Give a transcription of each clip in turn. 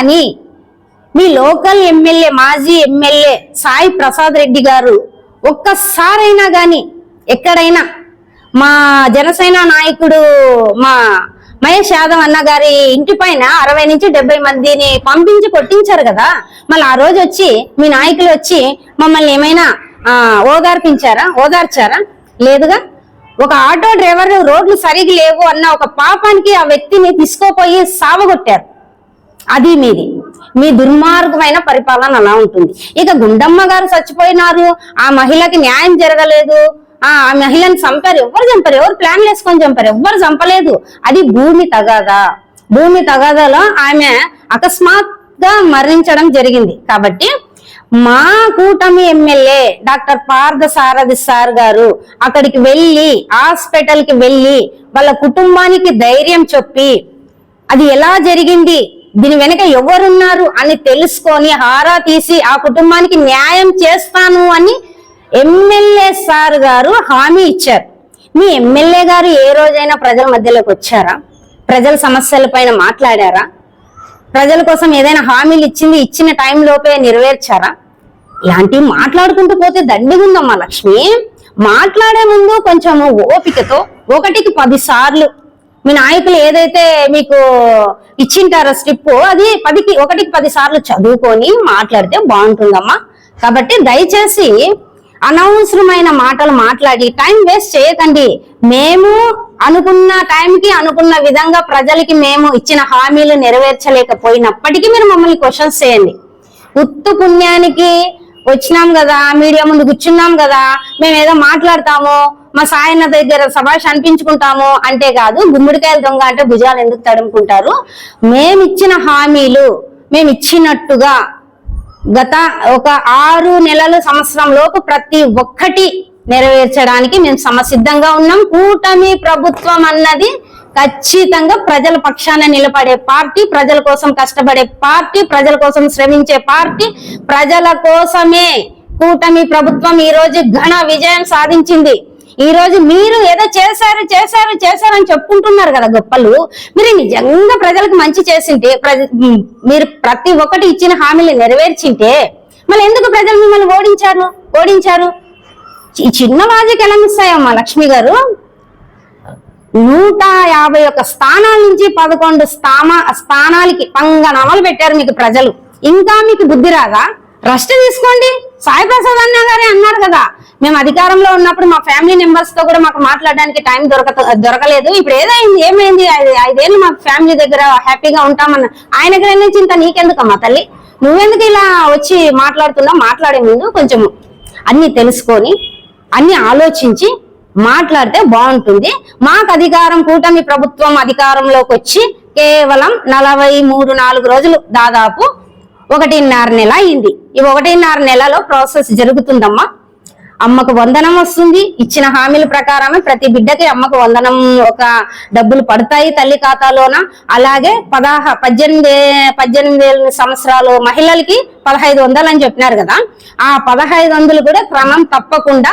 కానీ మీ local MLA మాజీ ఎమ్మెల్యే సాయి ప్రసాద్ రెడ్డి గారు ఒక్కసారైనా కానీ ఎక్కడైనా మా జనసేన నాయకుడు మా మహేష్ యాదవ్ అన్న గారి ఇంటి పైన అరవై నుంచి డెబ్బై మందిని పంపించి కొట్టించారు కదా. మళ్ళీ ఆ రోజు వచ్చి మీ నాయకులు వచ్చి మమ్మల్ని ఏమైనా ఆ, ఓదార్పించారా? ఓదార్చారా? లేదుగా? ఒక ఆటో డ్రైవర్ రోడ్లు సరిగి లేవు అన్న ఒక పాపానికి ఆ వ్యక్తిని తీసుకోపోయి సావగొట్టారు. అది మీది. మీ దుర్మార్గమైన పరిపాలన అలా ఉంటుంది. ఇక గుండమ్మ గారు చచ్చిపోయినారు. ఆ మహిళకి న్యాయం జరగలేదు. ఆ ఆ మహిళని చంపారు. ఎవరు చంపారు? ఎవరు ప్లాన్ వేసుకొని చంపారు? ఎవరు చంపలేదు. అది భూమి తగాదా. భూమి తగాదాలో ఆమె అకస్మాత్గా మరణించడం జరిగింది. కాబట్టి మా కూటమి MLA doctor Partha Sarathi sir garu అక్కడికి వెళ్ళి హాస్పిటల్కి వెళ్ళి వాళ్ళ కుటుంబానికి ధైర్యం చెప్పి అది ఎలా జరిగింది? దీని వెనక ఎవరున్నారు అని తెలుసుకొని హారా తీసి ఆ కుటుంబానికి న్యాయం చేస్తాను అని ఎమ్మెల్యే సార్ గారు హామీ ఇచ్చారు. మీ ఎమ్మెల్యే గారు ఏ రోజైనా ప్రజల మధ్యలోకి వచ్చారా? ప్రజల సమస్యల పైన మాట్లాడారా? ప్రజల కోసం ఏదైనా హామీలు ఇచ్చింది ఇచ్చిన టైంలోపే నెరవేర్చారా? ఇలాంటివి మాట్లాడుకుంటూ పోతే దండిగుందమ్మా లక్ష్మి. మాట్లాడే ముందు కొంచెం ఓపికతో ఒకటికి పది సార్లు మీ నాయకులు ఏదైతే మీకు ఇచ్చింటారో స్ట్రిప్ అది పదికి ఒకటికి పది సార్లు చదువుకొని మాట్లాడితే బాగుంటుందమ్మా. కాబట్టి దయచేసి అనవసరమైన మాటలు మాట్లాడి టైం వేస్ట్ చేయకండి. మేము అనుకున్న టైంకి అనుకున్న విధంగా ప్రజలకి మేము ఇచ్చిన హామీలు నెరవేర్చలేకపోయినప్పటికీ మీరు మమ్మల్ని క్వశ్చన్స్ చేయండి. ఉత్తు పుణ్యానికి వచ్చినాం కదా మీడియా ముందు కూర్చున్నాం కదా మేము ఏదో మాట్లాడతాము మా సాయన్న దగ్గర సభాష్ అనిపించుకుంటాము అంటే కాదు గుమ్మడికాయల దొంగ అంటే భుజాలు ఎందుకు తడుముకుంటారు? మేమిచ్చిన హామీలు మేము ఇచ్చినట్టుగా గత ఒక ఆరు నెలల సంవత్సరం లోపు ప్రతి ఒక్కటి నెరవేర్చడానికి మేము సమసిద్ధంగా ఉన్నాం. కూటమి ప్రభుత్వం అన్నది ఖచ్చితంగా ప్రజల పక్షాన నిలబడే పార్టీ ప్రజల కోసం కష్టపడే పార్టీ ప్రజల కోసం శ్రమించే పార్టీ ప్రజల కోసమే కూటమి ప్రభుత్వం ఈ రోజు ఘన విజయం సాధించింది. ఈ రోజు మీరు ఏదో చేశారు చేశారు చేశారు అని చెప్పుకుంటున్నారు కదా గొప్పలు. మీరు నిజంగా ప్రజలకు మంచి చేసింటే మీరు ప్రతి ఒక్కటి ఇచ్చిన హామీలు నెరవేర్చింటే మళ్ళీ ఎందుకు ప్రజలు మిమ్మల్ని ఓడించారు? ఓడించారు? ఈ చిన్న లాజిక్ ఎలా మిస్ అయ్యమ్మా లక్ష్మి గారు? నూట యాభై ఒక్క స్థానాల నుంచి పదకొండు స్థాన స్థానాలకి పంగనామాలు పెట్టారు మీకు ప్రజలు. ఇంకా మీకు బుద్ధి రాదా? రెస్ట్ తీసుకోండి. సాయి ప్రసాద్ అన్న గారే అన్నారు కదా. మేము అధికారంలో ఉన్నప్పుడు మా ఫ్యామిలీ మెంబర్స్తో కూడా మాకు మాట్లాడడానికి టైం దొరక దొరకలేదు. ఇప్పుడు ఏదైంది ఏమైంది? ఐదేళ్ళు మా ఫ్యామిలీ దగ్గర హ్యాపీగా ఉంటామన్న. ఆయన గ్రహణ చింత నీకెందుకమ్మా తల్లి? నువ్వెందుకు ఇలా వచ్చి మాట్లాడుతున్నా మాట్లాడే ముందు కొంచెం అన్ని తెలుసుకొని అన్ని ఆలోచించి మాట్లాడితే బాగుంటుంది. మాకు అధికారం కూటమి ప్రభుత్వం అధికారంలోకి వచ్చి కేవలం నలభై మూడు నాలుగు రోజులు దాదాపు ఒకటిన్నర నెల అయింది. ఈ ఒకటిన్నర నెలలో ప్రాసెస్ జరుగుతుందమ్మా. అమ్మకు వందనం వస్తుంది. ఇచ్చిన హామీల ప్రకారమే ప్రతి బిడ్డకి అమ్మకు వందనం ఒక డబ్బులు పడతాయి తల్లి ఖాతాలోన. అలాగే పదహ పద్దెనిమిది పద్దెనిమిది ఏళ్ళ సంవత్సరాలు మహిళలకి పదహైదు వందలు అని చెప్పినారు కదా. ఆ పదహైదు వందలు కూడా క్రమం తప్పకుండా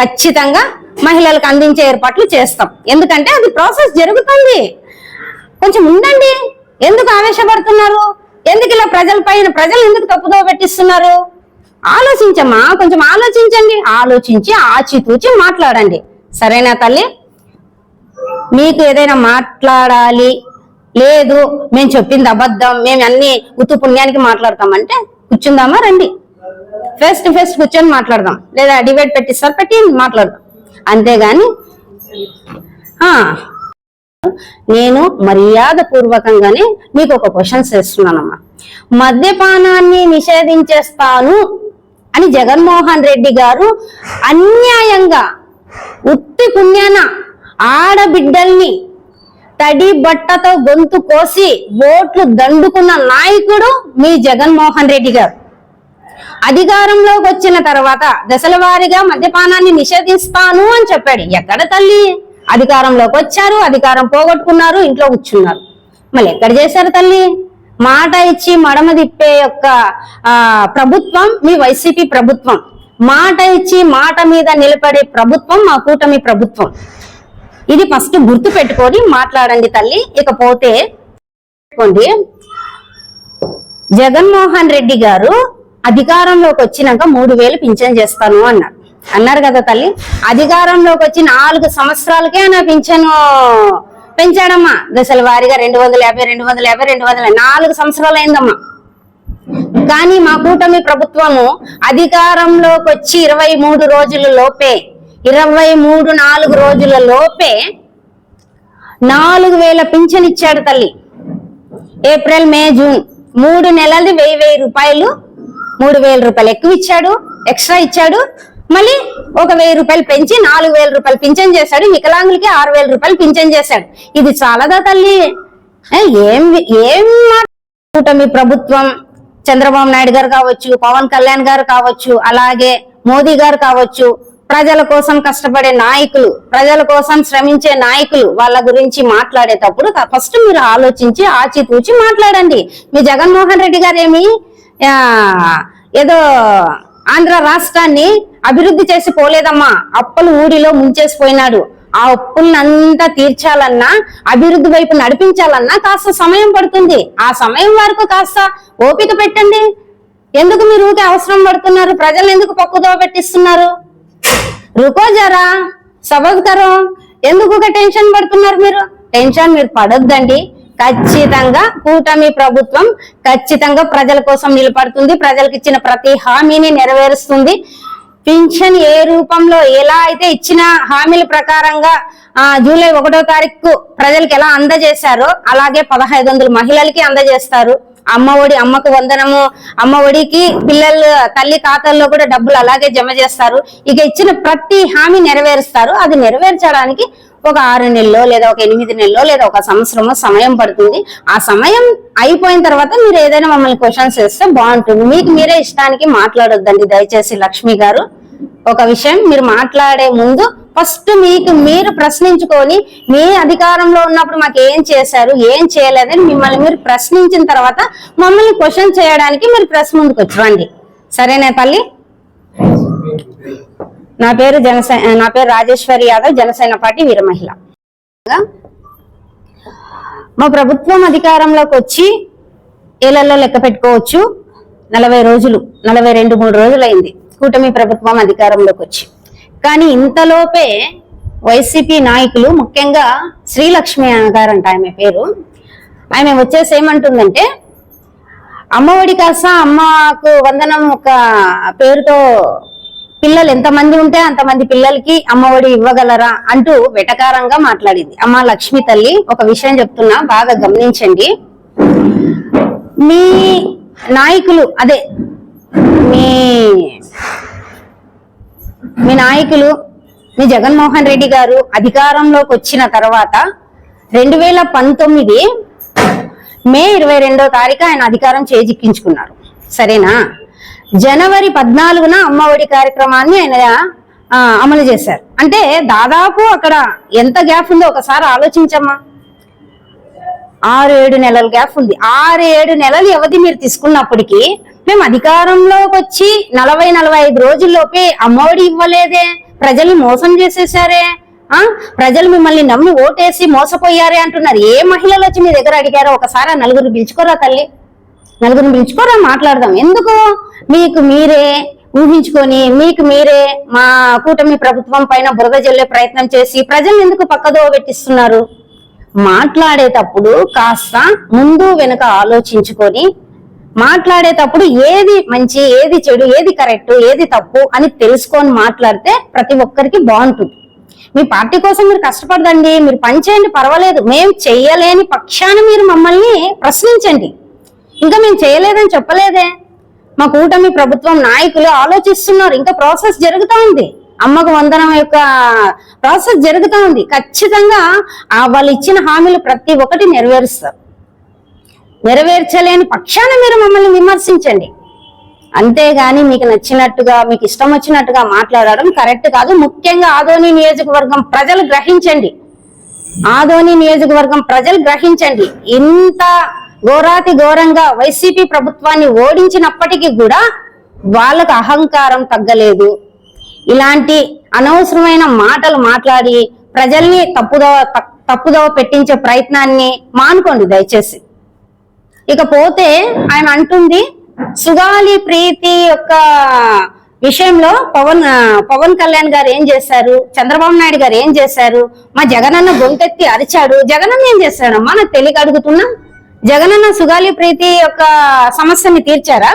ఖచ్చితంగా మహిళలకు అందించే ఏర్పాట్లు చేస్తాం. ఎందుకంటే అది ప్రాసెస్ జరుగుతుంది. కొంచెం ఉండండి. ఎందుకు ఆవేశపడుతున్నారు? ఎందుకు ఇలా ప్రజల పైన ప్రజలు ఎందుకు తప్పుదో పెట్టిస్తున్నారు? ఆలోచించమ్మా కొంచెం ఆలోచించండి. ఆలోచించి ఆచితూచి మాట్లాడండి. సరేనా తల్లి? మీకు ఏదైనా మాట్లాడాలి? లేదు మేము చెప్పింది అబద్ధం మేము అన్ని ఉత్తు పుణ్యానికి మాట్లాడతామంటే కూర్చుందామా? రండి. ఫేస్ టు ఫేస్ కూర్చొని మాట్లాడదాం. లేదా డిబేట్ పెట్టిస్తారు పెట్టి మాట్లాడదాం. అంతేగాని నేను మర్యాద పూర్వకంగానే మీకు ఒక క్వశ్చన్స్ వేస్తున్నానమ్మా మద్యపానాన్ని నిషేధించేస్తాను అని జగన్మోహన్ రెడ్డి గారు అన్యాయంగా ఉత్తి పుణ్యాన ఆడబిడ్డల్ని తడి బట్టతో గొంతు కోసి ఓట్లు దండుకున్న నాయకుడు మీ జగన్మోహన్ రెడ్డి గారు. అధికారంలోకి వచ్చిన తర్వాత దశల వారీగా మద్యపానాన్ని నిషేధిస్తాను అని చెప్పాడు. ఎక్కడ తల్లి? అధికారంలోకి వచ్చారు అధికారం పోగొట్టుకున్నారు ఇంట్లో కూర్చున్నారు. మళ్ళీ ఎక్కడ చేశారు తల్లి? మాట ఇచ్చి మడమ తిప్పే యొక్క ఆ ప్రభుత్వం మీ వైసీపీ ప్రభుత్వం. మాట ఇచ్చి మాట మీద నిలబడే ప్రభుత్వం మా కూటమి ప్రభుత్వం. ఇది ఫస్ట్ గుర్తు పెట్టుకొని మాట్లాడండి తల్లి. ఇకపోతే పెట్టుకోండి. జగన్మోహన్ రెడ్డి గారు అధికారంలోకి వచ్చినాక మూడు వేలు పింఛన్ చేస్తాను అన్నారు. అన్నారు కదా తల్లి? అధికారంలోకి వచ్చి నాలుగు సంవత్సరాలకే నా పింఛను పెంచాడమ్మా. దశల వారీగా రెండు వందల యాభై రెండు వందల యాభై రెండు వందల నాలుగు సంవత్సరాలు అయిందమ్మా కానీ మా కూటమి ప్రభుత్వము అధికారంలోకి వచ్చి ఇరవై మూడు రోజుల లోపే ఇరవై మూడు నాలుగు రోజుల లోపే నాలుగు వేల పింఛన్ ఇచ్చాడు తల్లి. April May June. మూడు నెలలది వెయ్యి వెయ్యి రూపాయలు మూడు వేల రూపాయలు ఎక్కువ ఇచ్చాడు ఎక్స్ట్రా ఇచ్చాడు మళ్ళీ ఒక వెయ్యి రూపాయలు పెంచి నాలుగు వేల రూపాయలు పింఛన్ చేశాడు. వికలాంగులకి ఆరు వేల రూపాయలు పింఛన్ చేశాడు. ఇది చాలదా తల్లి? ఏం ఏం మాట? కూటమి ప్రభుత్వం చంద్రబాబు నాయుడు గారు కావచ్చు పవన్ కళ్యాణ్ గారు కావచ్చు అలాగే మోదీ గారు కావచ్చు ప్రజల కోసం కష్టపడే నాయకులు ప్రజల కోసం శ్రమించే నాయకులు వాళ్ళ గురించి మాట్లాడేటప్పుడు ఫస్ట్ మీరు ఆలోచించి ఆచితూచి మాట్లాడండి. మీ జగన్మోహన్ రెడ్డి గారు ఏమి ఏదో ఆంధ్ర రాష్ట్రాన్ని అభివృద్ధి చేసి పోలేదమ్మా. అప్పులు ఊడిలో ముంచేసిపోయినాడు. ఆ అప్పులనంతా తీర్చాలన్నా అభివృద్ధి వైపు నడిపించాలన్నా కాస్త సమయం పడుతుంది. ఆ సమయం వరకు కాస్త ఓపిక పెట్టండి. ఎందుకు మీరు ఊరికే అవసరం పడుతున్నారు? ప్రజలు ఎందుకు పక్కుదో పెట్టిస్తున్నారు? రుకో జరా సబజ్ ఎందుకు ఒక టెన్షన్ పడుతున్నారు మీరు? టెన్షన్ మీరు పడొద్దండి. ఖచ్చితంగా కూటమి ప్రభుత్వం ఖచ్చితంగా ప్రజల కోసం నిలబడుతుంది. ప్రజలకు ఇచ్చిన ప్రతి హామీని నెరవేరుస్తుంది. పింఛన్ ఏ రూపంలో ఎలా అయితే ఇచ్చిన హామీల ప్రకారంగా ఆ జూలై ఒకటో తారీఖు ప్రజలకు ఎలా అందజేశారో అలాగే పదహైదు వందలు మహిళలకి అందజేస్తారు. అమ్మ ఒడి అమ్మకు వందనము అమ్మ ఒడికి పిల్లలు తల్లి ఖాతాల్లో కూడా డబ్బులు అలాగే జమ చేస్తారు. ఇక ఇచ్చిన ప్రతి హామీ నెరవేరుస్తారు. అది నెరవేర్చడానికి ఒక ఆరు నెలలో లేదా ఒక ఎనిమిది నెలలో లేదా ఒక సంవత్సరమో సమయం పడుతుంది. ఆ సమయం అయిపోయిన తర్వాత మీరు ఏదైనా మమ్మల్ని క్వశ్చన్స్ వేస్తే బాగుంటుంది. మీకు మీరే ఇష్టానికి మాట్లాడొద్దండి దయచేసి లక్ష్మి గారు. ఒక విషయం మీరు మాట్లాడే ముందు ఫస్ట్ మీకు మీరు ప్రశ్నించుకొని మీ అధికారంలో ఉన్నప్పుడు మాకు ఏం చేశారు ఏం చేయలేదని మిమ్మల్ని మీరు ప్రశ్నించిన తర్వాత మమ్మల్ని క్వశ్చన్ చేయడానికి మీరు ప్రెస్ ముందుకు వచ్చి సరేనా తల్లి? నా పేరు జనసేన నా పేరు రాజేశ్వరి యాదవ్ జనసేన పార్టీ వీరమహిళ మా ప్రభుత్వం అధికారంలోకి వచ్చి ఏళ్ళలో లెక్క పెట్టుకోవచ్చు. నలభై రోజులు నలభై రెండు మూడు రోజులు అయింది కూటమి ప్రభుత్వం అధికారంలోకి వచ్చి. కానీ ఇంతలోపే వైసీపీ నాయకులు ముఖ్యంగా శ్రీలక్ష్మి గారంట ఆమె పేరు. ఆమె వచ్చేసి ఏమంటుందంటే అమ్మఒడి కాస్త అమ్మకు వందనం ఒక పేరుతో పిల్లలు ఎంతమంది ఉంటే అంతమంది పిల్లలకి అమ్మఒడి ఇవ్వగలరా అంటూ వెటకారంగా మాట్లాడింది. అమ్మ లక్ష్మి తల్లి ఒక విషయం చెప్తున్నా బాగా గమనించండి. మీ నాయకులు అదే మీ మీ నాయకులు మీ జగన్మోహన్ రెడ్డి గారు అధికారంలోకి వచ్చిన తర్వాత రెండు వేల పంతొమ్మిది మే ఇరవై రెండో తారీఖు ఆయన అధికారం చేజిక్కించుకున్నారు. సరేనా? జనవరి పద్నాలుగున అమ్మఒడి కార్యక్రమాన్ని ఆయన అమలు చేశారు. అంటే దాదాపు అక్కడ ఎంత గ్యాప్ ఉందో ఒకసారి ఆలోచించమ్మా. ఆరు ఏడు నెలల గ్యాప్ ఉంది. ఆరు ఏడు నెలలు వ్యవధి మీరు తీసుకున్నప్పటికీ మేము అధికారంలోకి వచ్చి నలభై నలభై ఐదు రోజుల్లోపే అమ్మఒడి ఇవ్వలేదే. ప్రజల్ని మోసం చేసేసారే ఆ ప్రజలు మిమ్మల్ని నమ్మి ఓటేసి మోసపోయారే అంటున్నారు. ఏ మహిళలు వచ్చి మీ దగ్గర అడిగారో ఒకసారి ఆ నలుగురు పిలుచుకోరా తల్లి. నలుగురిని పిలుచుకోరా మాట్లాడదాం. ఎందుకు? మీకు మీరే ఊహించుకొని మీకు మీరే మా కూటమి ప్రభుత్వం పైన బురద జల్లే ప్రయత్నం చేసి ప్రజలు ఎందుకు పక్కదో పెట్టిస్తున్నారు? మాట్లాడేటప్పుడు కాస్త ముందు వెనుక ఆలోచించుకొని మాట్లాడేటప్పుడు ఏది మంచి ఏది చెడు ఏది కరెక్ట్ ఏది తప్పు అని తెలుసుకొని మాట్లాడితే ప్రతి ఒక్కరికి బాగుంటుంది. మీ పార్టీ కోసం మీరు కష్టపడదండి మీరు పని చేయండి పర్వాలేదు. మేము చేయలేని పక్షాన మీరు మమ్మల్ని ప్రశ్నించండి. ఇంకా మేము చేయలేదని చెప్పలేదే. మా కూటమి ప్రభుత్వం నాయకులు ఆలోచిస్తున్నారు. ఇంకా ప్రాసెస్ జరుగుతా ఉంది. అమ్మకు వందనం యొక్క ప్రాసెస్ జరుగుతూ ఉంది. ఖచ్చితంగా ఆ వాళ్ళు ఇచ్చిన హామీలు ప్రతి ఒక్కటి నెరవేరుస్తారు. నెరవేర్చలేని పక్షాన మీరు మమ్మల్ని విమర్శించండి. అంతేగాని మీకు నచ్చినట్టుగా మీకు ఇష్టం వచ్చినట్టుగా మాట్లాడడం కరెక్ట్ కాదు. ముఖ్యంగా ఆదోని నియోజకవర్గం ప్రజలు గ్రహించండి. ఆదోని నియోజకవర్గం ప్రజలు గ్రహించండి. ఇంత ఘోరాతి ఘోరంగా వైసీపీ ప్రభుత్వాన్ని ఓడించినప్పటికీ కూడా వాళ్ళకు అహంకారం తగ్గలేదు. ఇలాంటి అనవసరమైన మాటలు మాట్లాడి ప్రజల్ని తప్పుదోవ తప్పుదోవ పెట్టించే ప్రయత్నాన్ని మానుకోండి దయచేసి. ఇకపోతే ఆయన అంటుంది సుగాలి ప్రీతి యొక్క విషయంలో పవన్ పవన్ కళ్యాణ్ గారు ఏం చేశారు? చంద్రబాబు నాయుడు గారు ఏం చేశారు? మా జగనన్న గొంతెత్తి అరిచాడు. జగనన్న ఏం చేశాడమ్మా? నాకు తెలియక అడుగుతున్నా. జగనన్న సుగాలి ప్రీతి యొక్క సమస్యని తీర్చారా?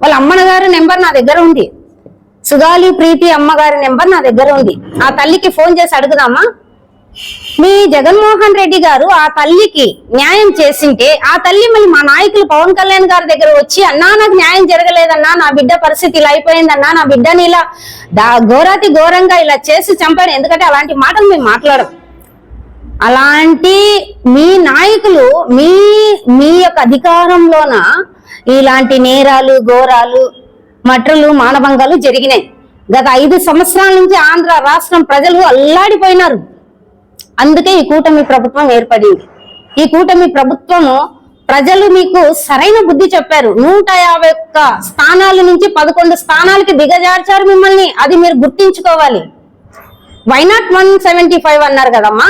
వాళ్ళ అమ్మన గారి నెంబర్ నా దగ్గర ఉంది. సుగాలి ప్రీతి అమ్మగారి నెంబర్ నా దగ్గర ఉంది. ఆ తల్లికి ఫోన్ చేసి అడుగుదామా? మీ జగన్మోహన్ రెడ్డి గారు ఆ తల్లికి న్యాయం చేసింటే ఆ తల్లి మళ్ళీ మా నాయకులు పవన్ కళ్యాణ్ గారి దగ్గర వచ్చి అన్నా నాకు న్యాయం జరగలేదన్నా నా బిడ్డ పరిస్థితి ఇలా అయిపోయిందన్నా నా బిడ్డని ఇలా దా ఘోరాతి ఘోరంగా ఇలా చేసి చంపాడు. ఎందుకంటే అలాంటి మాటలు మేము మాట్లాడము. అలాంటి మీ నాయకులు మీ మీ యొక్క అధికారంలోన ఇలాంటి నేరాలు ఘోరాలు మట్రలు మానభంగాలు జరిగినాయి. గత ఐదు సంవత్సరాల నుంచి ఆంధ్ర రాష్ట్రం ప్రజలు అల్లాడిపోయినారు. అందుకే ఈ కూటమి ప్రభుత్వం ఏర్పడింది. ఈ కూటమి ప్రభుత్వము ప్రజలు మీకు సరైన బుద్ధి చెప్పారు. నూట యాభై ఒక్క స్థానాల నుంచి పదకొండు స్థానాలకి దిగజార్చారు మిమ్మల్ని. అది మీరు గుర్తించుకోవాలి. Why not one seventy five అన్నారు కదమ్మా?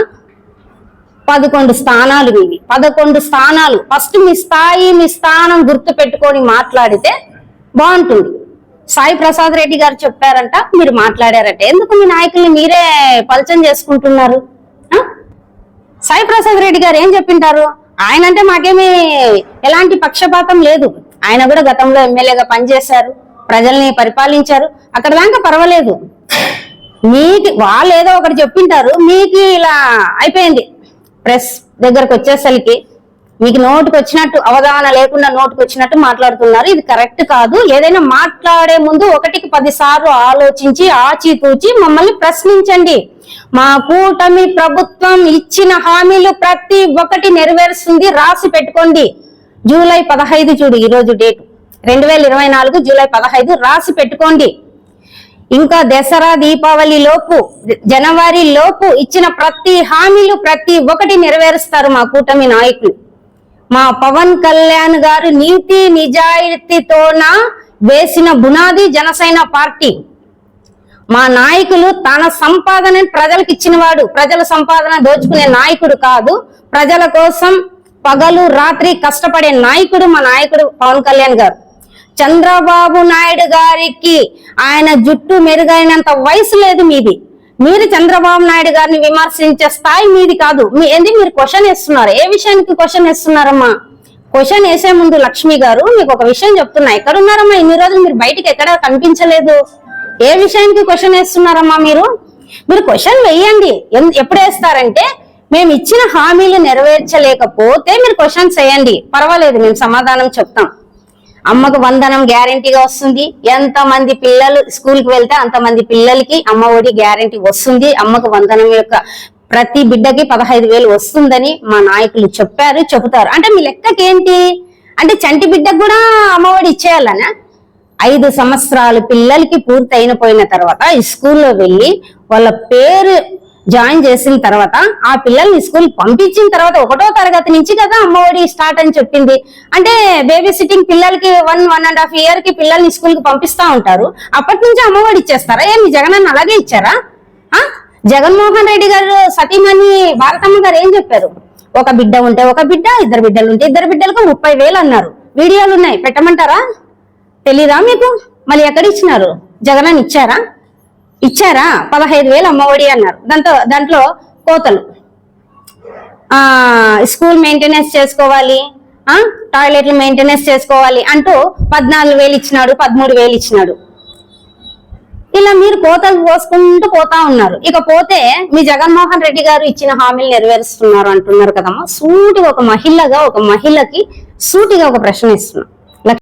పదకొండు స్థానాలు మీవి పదకొండు స్థానాలు. ఫస్ట్ మీ స్థాయి మీ స్థానం గుర్తు పెట్టుకొని మాట్లాడితే బాగుంటుంది. సాయి ప్రసాద్ రెడ్డి గారు చెప్పారంట మీరు మాట్లాడారట. ఎందుకు మీ నాయకుల్ని మీరే పలచం చేసుకుంటున్నారు? సాయి ప్రసాద్ రెడ్డి గారు ఏం చెప్పింటారు? ఆయన అంటే మాకేమీ ఎలాంటి పక్షపాతం లేదు. ఆయన కూడా గతంలో ఎమ్మెల్యేగా పనిచేశారు. ప్రజల్ని పరిపాలించారు. అక్కడ దాకా పర్వాలేదు. మీకు వాళ్ళు ఏదో ఒకటి చెప్పింటారు. మీకు ఇలా అయిపోయింది. ప్రెస్ దగ్గరకు వచ్చేసరికి మీకు నోటుకు వచ్చినట్టు అవగాహన లేకుండా నోటుకు వచ్చినట్టు మాట్లాడుతున్నారు. ఇది కరెక్ట్ కాదు. ఏదైనా మాట్లాడే ముందు ఒకటికి పది సార్లు ఆలోచించి ఆచితూచి మమ్మల్ని ప్రశ్నించండి. మా కూటమి ప్రభుత్వం ఇచ్చిన హామీలు ప్రతి ఒక్కటి నెరవేరుస్తుంది. రాసి పెట్టుకోండి. జూలై పదహైదు చూడు ఈరోజు డేట్. రెండు వేల ఇరవై నాలుగు జూలై పదహైదు రాసి పెట్టుకోండి. ఇంకా దసరా దీపావళి లోపు జనవరి లోపు ఇచ్చిన ప్రతి హామీలు ప్రతి ఒక్కటి నెరవేరుస్తారు మా కూటమి నాయకులు. మా పవన్ కళ్యాణ్ గారు నీతి నిజాయితీతోన వేసిన బునాది జనసేన పార్టీ. మా నాయకులు తన సంపాదన ప్రజలకు ఇచ్చినవాడు ప్రజల సంపాదన దోచుకునే నాయకుడు కాదు ప్రజల కోసం పగలు రాత్రి కష్టపడే నాయకుడు మా నాయకుడు పవన్ కళ్యాణ్ గారు. చంద్రబాబు నాయుడు గారికి ఆయన జుట్టు మెరుగైనంత వయసు లేదు మీది. మీరు చంద్రబాబు నాయుడు గారిని విమర్శించే స్థాయి మీది కాదు. మీ ఏంది మీరు క్వశ్చన్ వేస్తున్నారు? ఏ విషయానికి క్వశ్చన్ వేస్తున్నారమ్మా? క్వశ్చన్ వేసే ముందు లక్ష్మి గారు మీకు ఒక విషయం చెప్తున్నా. ఎక్కడ ఉన్నారమ్మా ఇన్ని రోజులు మీరు బయటికి ఎక్కడ కనిపించలేదు. ఏ విషయానికి క్వశ్చన్ వేస్తున్నారమ్మా మీరు? మీరు క్వశ్చన్ వేయండి. ఎప్పుడు వేస్తారంటే మేము ఇచ్చిన హామీలు నెరవేర్చలేకపోతే మీరు క్వశ్చన్స్ వేయండి. పర్వాలేదు మేము సమాధానం చెప్తాం. అమ్మకు వందనం గ్యారంటీగా వస్తుంది. ఎంత మంది పిల్లలు స్కూల్కి వెళ్తే అంత మంది పిల్లలకి అమ్మ ఒడి గ్యారంటీ వస్తుంది. అమ్మకు వందనం యొక్క ప్రతి బిడ్డకి పదహైదు వేలు వస్తుందని మా నాయకులు చెప్పారు చెబుతారు. అంటే మీ లెక్కకేంటి? అంటే చంటి బిడ్డకు కూడా అమ్మఒడి ఇచ్చేయాలనా? ఐదు సంవత్సరాలు పిల్లలకి పూర్తి అయిన పోయిన తర్వాత స్కూల్లో వెళ్ళి వాళ్ళ పేరు జాయిన్ చేసిన తర్వాత ఆ పిల్లల్ని స్కూల్ పంపించిన తర్వాత ఒకటో తరగతి నుంచి కదా అమ్మఒడి స్టార్ట్ అని చెప్పింది. అంటే బేబీ సిట్టింగ్ పిల్లలకి వన్ వన్ అండ్ హాఫ్ ఇయర్కి పిల్లల్ని స్కూల్కి పంపిస్తా ఉంటారు. అప్పటి నుంచి అమ్మఒడి ఇచ్చేస్తారా? ఏమి జగనన్న అలాగే ఇచ్చారా? జగన్మోహన్ రెడ్డి గారు సతీమణి భారతమ్మ గారు ఏం చెప్పారు? ఒక బిడ్డ ఉంటే ఒక బిడ్డ ఇద్దరు బిడ్డలు ఉంటే ఇద్దరు బిడ్డలకు ముప్పై వేలు అన్నారు. వీడియోలు ఉన్నాయి పెట్టమంటారా? తెలీదా మీకు? మళ్ళీ ఎక్కడ ఇచ్చినారు? జగనన్న ఇచ్చారా? ఇచ్చారా? పదహైదు వేలు అమ్మఒడి అన్నారు. దాంతో దాంట్లో కోతలు. ఆ స్కూల్ మెయింటెనెన్స్ చేసుకోవాలి. ఆ టాయిలెట్లు మెయింటెనెన్స్ చేసుకోవాలి అంటూ పద్నాలుగు వేలు ఇచ్చినాడు పదమూడు వేలు ఇచ్చినాడు. ఇలా మీరు కోతలు పోసుకుంటూ పోతా ఉన్నారు. ఇక పోతే మీ జగన్మోహన్ రెడ్డి గారు ఇచ్చిన హామీలు నెరవేరుస్తున్నారు అంటున్నారు కదమ్మా. సూటిగా ఒక మహిళగా ఒక మహిళకి సూటిగా ఒక ప్రశ్న ఇస్తున్నాం